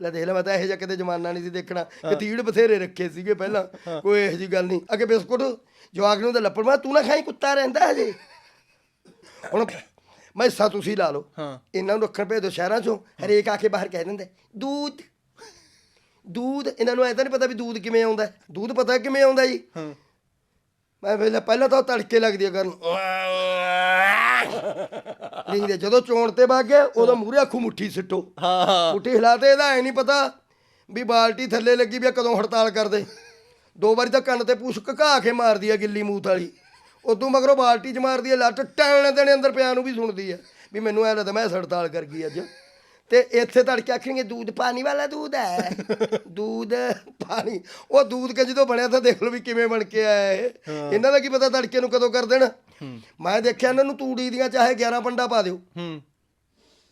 ਲੈ ਦੇਖ ਲੈ ਮੈਂ ਤਾਂ ਇਹੋ ਜਿਹਾ ਕਿਤੇ ਜ਼ਮਾਨਾ ਨਹੀਂ ਸੀ ਦੇਖਣਾ। ਕਤੀੜ ਬਥੇਰੇ ਰੱਖੇ ਸੀਗੇ ਪਹਿਲਾਂ। ਕੋਈ ਇਹੋ ਜੀ ਗੱਲ ਨਹੀਂ। ਅੱਗੇ ਬਿਸਕੁਟ ਜਵਾਕ ਨੂੰ ਤਾਂ ਲੱਪੜ ਮੈਂ ਤੂੰ ਨਾ ਖਾਈ ਕੁੱਤਾ ਰਹਿੰਦਾ ਹਜੇ। ਹੁਣ ਮੈਸਾਂ ਤੁਸੀਂ ਲਾ ਲਓ। ਹਾਂ। ਇਹਨਾਂ ਨੂੰ ਰੱਖਣ ਭੇਜ ਦਿਓ ਸ਼ਹਿਰਾਂ ਚੋਂ। ਹਰੇਕ ਆ ਕੇ ਬਾਹਰ ਕਹਿ ਦਿੰਦੇ ਦੁੱਧ ਦੁੱਧ ਇਹਨਾਂ ਨੂੰ ਐ ਤਾਂ ਨਹੀਂ ਪਤਾ ਵੀ ਦੁੱਧ ਕਿਵੇਂ ਆਉਂਦਾ। ਦੁੱਧ ਪਤਾ ਕਿਵੇਂ ਆਉਂਦਾ ਜੀ? ਹਾਂ। ਮੈਂ ਪਹਿਲਾਂ ਪਹਿਲਾਂ ਤਾਂ ਤੜਕੇ ਲੱਗਦੀ ਆ ਕਰਨ ਨਹੀਂ ਦੇ ਜਦੋਂ ਚੋਣ ਤੇ ਵਗ ਗਏ ਉਦੋਂ ਮੂਰੇ ਅੱਖੂ ਮੁੱਠੀ ਸਿੱਟੋ। ਹਾਂ ਹਾਂ। ਮੁੱਠੀ ਹਿਲਾਤੇ ਇਹਦਾ ਐ ਨਹੀਂ ਪਤਾ ਵੀ ਬਾਲਟੀ ਥੱਲੇ ਲੱਗੀ ਵੀ ਆ ਕਦੋਂ ਹੜਤਾਲ ਕਰਦੇ। ਦੋ ਵਾਰੀ ਤਾਂ ਕੰਨ ਤੇ ਪੂਛ ਘਕਾ ਕੇ ਮਾਰਦੀ ਆ ਗਿੱਲੀ ਮੂਤ ਵਾਲੀ। ਉਦੋਂ ਮਗਰੋਂ ਬਾਲਟੀ 'ਚ ਮਾਰਦੀ ਆ ਲੱਟ ਟੈਣ ਦੇਣੇ ਅੰਦਰ ਪਿਆ ਨੂੰ ਵੀ ਸੁਣਦੀ ਆ। ਵੀ ਮੈਨੂੰ ਐ ਲੱਗਦਾ ਮੈਂ ਹੜਤਾਲ ਕਰ ਗਈ ਅੱਜ। ਤੇ ਇੱਥੇ ਤੜਕੇ ਆਖਣਗੇ ਦੂਧ ਪਾਣੀ ਵਾਲਾ ਦੂਧ ਹੈ। ਦੂਧ ਪਾਣੀ। ਉਹ ਦੂਧ ਕੇ ਜਦੋਂ ਬਣਿਆ ਤਾਂ ਦੇਖ ਲਓ ਵੀ ਕਿਵੇਂ ਬਣ ਕੇ ਆਇਆ ਇਹ। ਇਹਨਾਂ ਦਾ ਕੀ ਪਤਾ ਤੜਕੇ ਨੂੰ ਕਦੋਂ ਕਰ ਦੇਣ? ਮੈਂ ਦੇਖਿਆ ਇਹਨਾਂ ਨੂੰ ਤੂੜੀ ਦੀਆਂ ਚਾਹੇ 11 ਪੰਡਾ ਪਾ ਦਿਓ। ਹੂੰ।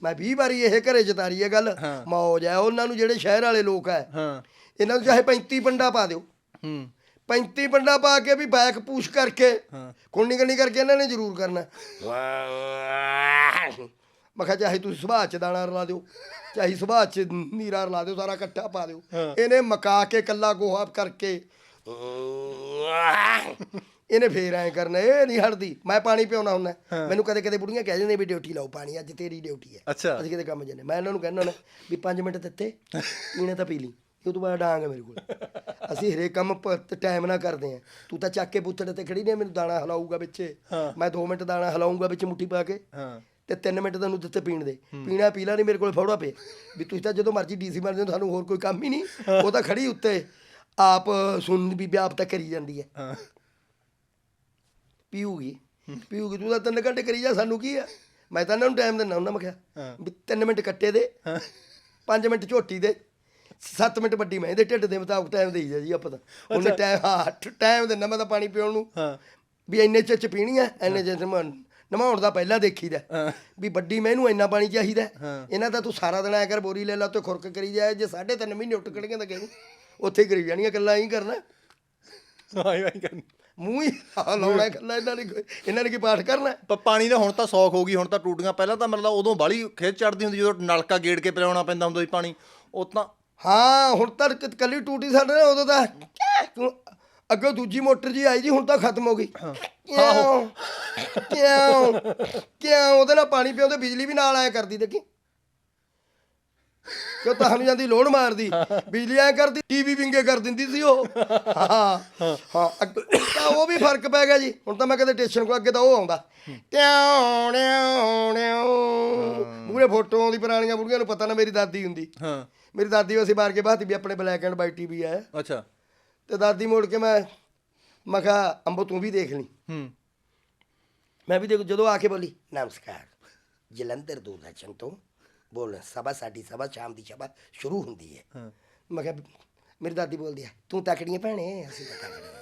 ਮੈਂ 20 ਵਾਰੀ ਇਹ ਘਰੇ ਜਤਾਰੀ ਹੈ ਗੱਲ। ਮੌਜ ਹੈ ਉਹਨਾਂ ਨੂੰ ਜਿਹੜੇ ਸ਼ਹਿਰ ਵਾਲੇ ਲੋਕ ਹੈ ਹਾਂ। ਇਹਨਾਂ ਨੂੰ ਚਾਹੇ 35 ਪੰਡਾ ਪਾ ਦਿਓ। ਹੂੰ। 35 ਪੰਡਾ ਪਾ ਕੇ ਵੀ ਬੈਕ ਪੂਸ਼ ਕਰਕੇ ਹਾਂ। ਕੁੰਨੀ ਕੰਨੀ ਕਰਕੇ ਇਹਨਾਂ ਨੇ ਜ਼ਰੂਰ ਕਰਨਾ। ਮੈਂ ਕਿਹਾ ਚਾਹੇ ਤੁਸੀਂ ਸੁਭਾਅ ਚ ਦਾਣਾ ਰਲਾ ਦਿਓ ਚਾਹੇ ਸੁਭਾਅ ਚ ਨੀਰਾ ਰਲਾ ਦਿਓ ਸਾਰਾ ਇਕੱਠਾ ਪਾ ਦਿਓ। ਇਹਨੇ ਮਕਾ ਕੇ ਕੱਲਾ ਗੋਹਾ ਕਰਕੇ ਇਹਨੇ ਫੇਰ ਐ ਕਰਨਾ ਇਹ ਨਹੀਂ ਹਟਦੀ। ਮੈਂ ਪਾਣੀ ਪਿਉਣਾ ਹੁੰਦਾ। ਮੈਨੂੰ ਕਦੇ ਕਦੇ ਬੁੜੀਆਂ ਕਹਿ ਜਾਂਦੀਆਂ ਵੀ ਡਿਊਟੀ ਲਾਓ ਪਾਣੀ ਅੱਜ ਤੇਰੀ ਡਿਊਟੀ ਹੈ। ਅਸੀਂ ਕਿਤੇ ਕੰਮ ਜੰਨੇ ਮੈਂ ਇਹਨਾਂ ਨੂੰ ਕਹਿੰਦਾ ਹੁੰਦਾ ਵੀ 5 ਮਿੰਟ ਦਿੱਤੇ ਪੀਣੇ ਤਾਂ ਪੀ ਲਈ। ਉਹ ਤੋਂ ਬਾਅਦ ਡਾਂਗ ਮੇਰੇ ਕੋਲ। ਅਸੀਂ ਹਰੇਕ ਕੰਮ ਟਾਈਮ ਨਾਲ ਕਰਦੇ ਆ ਤੂੰ ਤਾਂ ਚੱਕ ਕੇ ਬੁੱਤੜੇ ਤੇ ਖੜੀ ਨੇ ਮੈਨੂੰ ਦਾਣਾ ਹਲਾਊਗਾ ਵਿੱਚੇ। ਮੈਂ 2 ਮਿੰਟ ਦਾਣਾ ਹਲਾਊਗਾ ਵਿੱਚ ਮੁੱਠੀ ਪਾ ਕੇ। ਹਾਂ। ਤੇ 3 ਮਿੰਟ ਤੈਨੂੰ ਦਿੱਤੇ ਪੀਣ ਦੇ। ਪੀਣਾ ਪੀਲਾ ਨਹੀਂ ਮੇਰੇ ਕੋਲ ਫੌੜਾ ਪਏ ਵੀ ਤੁਸੀਂ ਤਾਂ ਜਦੋਂ ਮਰਜ਼ੀ ਡੀਸੀ ਮਾਰਦੇ ਹੋ ਤੁਹਾਨੂੰ ਹੋਰ ਕੋਈ ਕੰਮ ਹੀ ਨਹੀਂ। ਉਹ ਤਾਂ ਖੜੀ ਉੱਤੇ। ਆਪ ਸੁਣ ਵੀ ਆਪ ਤਾਂ ਕਰੀ ਜਾਂਦੀ ਹੈ। ਹਾਂ। ਪੀਊਗੀ। ਪੀਊਗੀ ਤੂੰ ਤਾਂ ਤਿੰਨ ਘੰਟੇ ਕਰੀ ਜਾ ਸਾਨੂੰ ਕੀ ਆ ਮੈਂ ਤਾਂ ਇਹਨਾਂ ਨੂੰ ਟਾਈਮ ਦਿੰਦਾ ਹੁੰਦਾ ਮੈਂ ਕਿਹਾ ਹਾਂ। ਵੀ 3 ਮਿੰਟ ਕੱਟੇ ਦੇ ਹਾਂ। 5 ਮਿੰਟ ਝੋਟੀ ਦੇ 7 ਮਿੰਟ ਵੱਡੀ ਮੈਂ ਇਹਦੇ ਢਿੱਡ ਦੇ ਮੁਤਾਬਕ ਟਾਈਮ ਦੇਈ ਜਾ ਜੀ ਆਪਾਂ ਤਾਂ। ਉਹਨੇ ਟਾਈਮ ਹਾਂ ਟਾਈਮ ਦਿੰਦਾ ਮੈਂ ਤਾਂ ਪਾਣੀ ਪੀਉਣ ਨੂੰ। ਹਾਂ। ਵੀ ਇੰਨੇ ਚ ਚ ਪੀਣੀ ਆ ਇੰਨੇ ਚ ਨਮਾਉਣ ਦਾ ਪਹਿਲਾਂ ਦੇਖੀਦਾ। ਹਾਂ। ਵੀ ਵੱਡੀ ਮੈਨੂੰ ਇੰਨਾ ਪਾਣੀ ਚਾਹੀਦਾ ਹਾਂ। ਇਹਨਾਂ ਤਾਂ ਤੂੰ ਸਾਰਾ ਦਿਨ ਆਇਆ ਕਰ ਬੋਰੀ ਲੈ ਲਾ ਤੇ ਖੁਰਕ ਕਰੀ ਜਾਏ ਜੇ ਸਾਢੇ ਤਿੰਨ ਮਹੀਨੇ ਉੱਟ ਕੜੀਆਂ ਤਾਂ ਕਹਿੰਦੇ ਉੱਥੇ ਹੀ ਕਰੀ ਜਾਣੀਆਂ ਗੱਲਾਂ ਹੀ ਕਰਨਾ। ਵਾਈ ਵਾਈ ਕਰਨ। ਮੂੰਹ ਹੀ ਆ ਲਾਉਣਾ ਗੱਲਾਂ ਇਹਨਾਂ ਨੇ ਇਹਨਾਂ ਨੇ ਕੀ ਪਾਠ ਕਰਨਾ? ਪਰ ਪਾਣੀ ਦਾ ਹੁਣ ਤਾਂ ਸੌਖ ਹੋ ਗਈ ਹੁਣ ਤਾਂ ਟੂਟੀਆਂ ਪਹਿਲਾਂ ਤਾਂ ਮਤਲਬ ਉਦੋਂ ਬਾਲੀ ਖੇਤ ਚੜਦੀ ਹੁੰਦੀ ਜਦੋਂ ਨਲਕਾ ਗੇੜ ਕੇ ਪਿਲਾਉਣਾ ਪੈਂਦਾ ਹੁੰਦਾ ਸੀ ਪਾਣੀ ਉਹ ਤਾਂ ਹਾਂ ਹੁਣ ਤਾਂ ਕੱਲੀ ਟੂਟੀ ਸਾਡੇ ਨਾਲ ਉਦੋਂ ਤਾਂ ਤੂੰ ਅੱਗੇ ਦੂਜੀ ਮੋਟਰ ਜੀ ਆਈ ਜੀ ਹੁਣ ਤਾਂ ਖਤਮ ਹੋ ਗਈ। ਕਿਉਂ? ਕਿਉਂ? ਕਿਉਂ? ਉਹਦੇ ਨਾਲ ਪਾਣੀ ਪਿਆਉਂਦੇ ਬਿਜਲੀ ਵੀ ਨਾਲ ਆਇਆ ਕਰਦੀ ਦੇਖੀ। ਕਿਉਂ ਤੁਹਾਨੂੰ ਜਾਂਦੀ ਲੋੜ ਮਾਰਦੀ। ਬਿਜਲੀ ਐ ਕਰਦੀ ਟੀਵੀ ਵਿੰਗੇ ਕਰ ਦਿੰਦੀ ਸੀ ਉਹ। ਹਾਂ। ਹਾਂ ਤਾਂ ਉਹ ਵੀ ਫ਼ਰਕ ਪੈ ਗਿਆ ਜੀ। ਹੁਣ ਤਾਂ ਮੈਂ ਕਦੇ ਸਟੇਸ਼ਨ ਕੋ ਅੱਗੇ ਤਾਂ ਉਹ ਆਉਂਦਾ। ਮੂਰੇ ਫੋਟੋ ਆਉਂਦੀ ਪੁਰਾਣੀਆਂ ਬੁੜੀਆਂ ਨੂੰ ਪਤਾ ਨਾ ਮੇਰੀ ਦਾਦੀ ਹੁੰਦੀ। ਹਾਂ। ਮੇਰੀ ਦਾਦੀ ਵਸੀ ਬਾਹਰ ਕੇ ਬਾਤ ਵੀ ਆਪਣੇ ਬਲੈਕ ਐਂਡ ਵਾਈਟ ਟੀਵੀ ਹੈ। ਅੱਛਾ। ਤੇ ਦਾਦੀ ਮੋੜ ਕੇ ਮੈਂ ਮੈਂ ਕਿਹਾ ਅੰਬੋ ਤੂੰ ਵੀ ਦੇਖ ਲਈ। ਹੂੰ। ਮੈਂ ਵੀ ਦੇਖ ਜਦੋਂ ਆ ਕੇ ਬੋਲੀ ਨਮਸਕਾਰ। ਜਲੰਧਰ ਦੂਰਦਰਸ਼ਨ ਤੋਂ ਬੋਲ ਸਭਾ ਸਾਡੀ ਸਭਾ ਸ਼ਾਮ ਦੀ ਸਭਾ ਸ਼ੁਰੂ ਹੁੰਦੀ ਹੈ। ਹਾਂ। ਮੈਂ ਕਿਹਾ ਮੇਰੀ ਦਾਦੀ ਬੋਲਦੀ ਹੈ ਤੂੰ ਤਕੜੀਆਂ ਭੈਣੇ ਅਸੀਂ ਤਾਂ ਤਕੜੇ